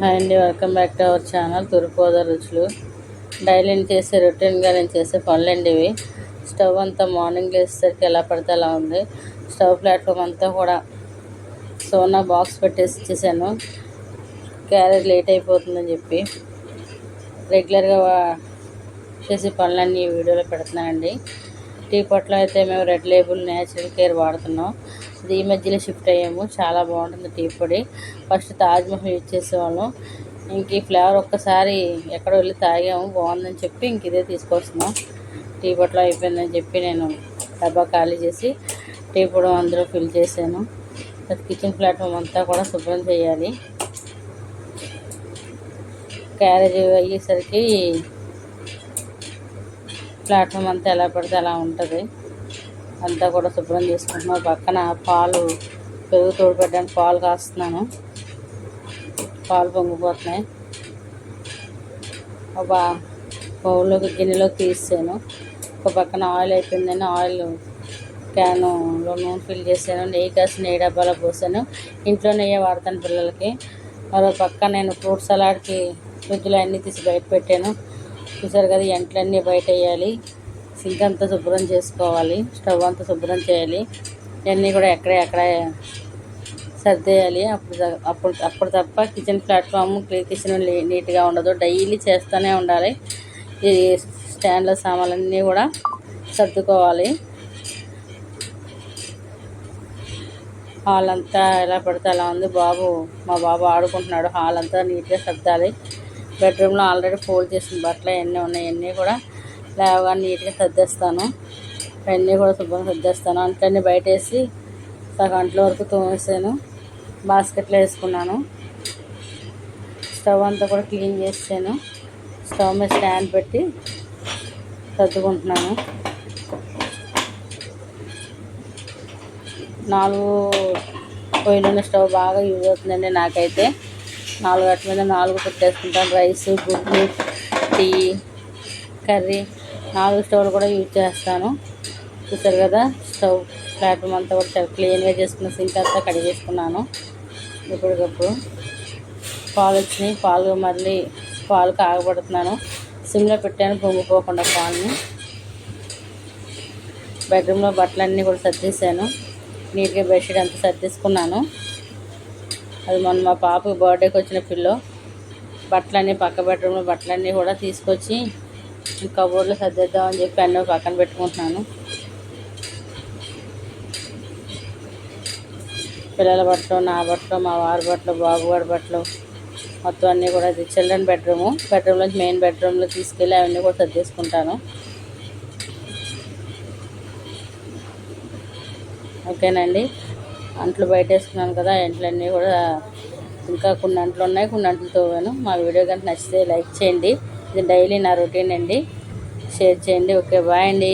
Hi అండి welcome back to our channel తూర్పుగోదావరి రుచులు. డైలీ నేను చేసే రొటీన్గా నేను చేసే పనులండి ఇవి. స్టవ్ అంతా మార్నింగ్ లేసేసరికి ఎలా పడితే అలా ఉంది. స్టవ్ ప్లాట్ఫామ్ అంతా కూడా సోనా బాక్స్ పెట్టేసి ఇచ్చేసాను. క్యారెట్ లేట్ అయిపోతుందని చెప్పి రెగ్యులర్గా చేసే పనులన్నీ ఈ వీడియోలో పెడుతున్నానండి. టీ పొట్లో అయితే మేము రెడ్ లేబుల్ న్యాచురల్ కేర్ వాడుతున్నాం. ఇది ఈ మధ్యలో షిఫ్ట్ అయ్యాము. చాలా బాగుంటుంది టీ పొడి. ఫస్ట్ తాజ్మహల్ యూజ్ చేసేవాళ్ళం. ఇంక ఈ ఫ్లేవర్ ఒక్కసారి ఎక్కడ వెళ్ళి తాగాము. బాగుందని చెప్పి ఇంక ఇదే తీసుకొస్తున్నాం. టీ పొట్లో అయిపోయిందని చెప్పి నేను డబ్బా ఖాళీ చేసి టీ పొడి అందులో ఫిల్ చేశాను. కిచెన్ ప్లాట్ఫామ్ అంతా కూడా శుభ్రం చేయాలి. క్యారేజ్ అయ్యేసరికి ప్లాట్ఫామ్ అంతా ఎలా పడితే అలా ఉంటుంది. అంతా కూడా శుభ్రం చేసుకుంటున్నాను పక్కన పాలు పెరుగు తోడుపెట్టడానికి పాలు కాస్తున్నాను. పాలు పొంగిపోతున్నాయి. ఒక బౌల్లోకి గిన్నెలోకి తీసాను ఒక పక్కన ఆయిల్ అయిపోయిందని ఆయిల్ క్యాన్లో నూనె ఫిల్ చేశాను నెయ్యి కాసి నెయ్యి డబ్బాలో పోసాను. ఇంట్లో నెయ్యి వాడతాను పిల్లలకి. మరో పక్క నేను ఫ్రూట్ సలాడ్కి ఫ్రిడ్జ్లో అన్నీ తీసి బయట పెట్టాను. చూసారు కదా ఎంట్లన్నీ బయట వేయాలి. సింక్ అంతా శుభ్రం చేసుకోవాలి. స్టవ్ అంతా శుభ్రం చేయాలి. ఇవన్నీ కూడా ఎక్కడ ఎక్కడ సర్దేయాలి. అప్పుడు అప్పుడు అప్పుడు తప్ప కిచెన్ ప్లాట్ఫామ్ కిచెన్ నీట్గా ఉండదు. డైలీ చేస్తూనే ఉండాలి. ఈ స్టాండ్ల సామాన్లన్నీ కూడా సర్దుకోవాలి. హాల్ అంతా ఎలా పడితే అలా ఉంది. బాబు మా బాబు ఆడుకుంటున్నాడు. హాల్ అంతా నీట్గా సర్దాలి. బెడ్రూమ్లో ఆల్రెడీ ఫోల్డ్ చేసిన బట్టలు అవన్నీ ఉన్నాయి. అన్నీ కూడా లేవగా నీట్గా సర్దేస్తాను. అన్నీ కూడా శుభ్రంగా సర్దేస్తాను. అంట్లన్నీ బయట వేసి సగం అంట్ల వరకు తోమేసాను బాస్కెట్లో వేసుకున్నాను. స్టవ్ అంతా కూడా క్లీన్ చేసాను స్టవ్ మీద స్టాండ్ పెట్టి సర్దుకుంటున్నాను. నాలుగు పోయిన స్టవ్ బాగా యూజ్ అవుతుందండి నాకైతే. నాలుగు వాటి మీద నాలుగు పెట్టేసుకుంటాను. రైస్ గుడ్లు టీ కర్రీ నాలుగు స్టవ్లు కూడా యూజ్ చేస్తాను. చూసారు కదా స్టవ్ ప్లాట్ఫామ్ అంతా కూడా క్లీన్గా చేసుకున్న సింక్ అంతా కడిగేసుకున్నాను ఇప్పటికప్పుడు పాలు వచ్చినాయి పాలు మళ్ళీ పాలు కాగబడుతున్నాను. సిమ్లో పెట్టాను పొంగిపోకుండా పాలని బెడ్రూమ్లో బట్టలన్నీ కూడా సర్దేశాను. నీట్గా బెడ్షీట్ అంతా సర్దేసుకున్నాను. అది మొన్న మా పాప బర్త్డేకి వచ్చిన పిల్లో బట్టలన్నీ పక్క బెడ్రూమ్లో బట్టలన్నీ కూడా తీసుకొచ్చి కబోర్డ్లో సర్దేద్దామని చెప్పి అన్నీ పక్కన పెట్టుకుంటున్నాను. పిల్లల బట్టలు నా బట్టలు మా వారి బట్టలు బాబుగారి బట్టలు మొత్తం అన్నీ కూడా అది చిల్డ్రన్ బెడ్రూము. బెడ్రూమ్లోంచి మెయిన్ బెడ్రూమ్లో తీసుకెళ్ళి అవన్నీ కూడా సర్దేసుకుంటాను. ఓకేనండి అంట్లు బయట వేసుకున్నాను కదా అంట్లన్నీ కూడా ఇంకా కొన్ని అంట్లు ఉన్నాయి కొన్ని అంట్లు తోగాను మా వీడియో కనుక నచ్చితే లైక్ చేయండి. ఇది డైలీ నా రొటీన్ అండి. షేర్ చేయండి. ఓకే బాయ్ అండి.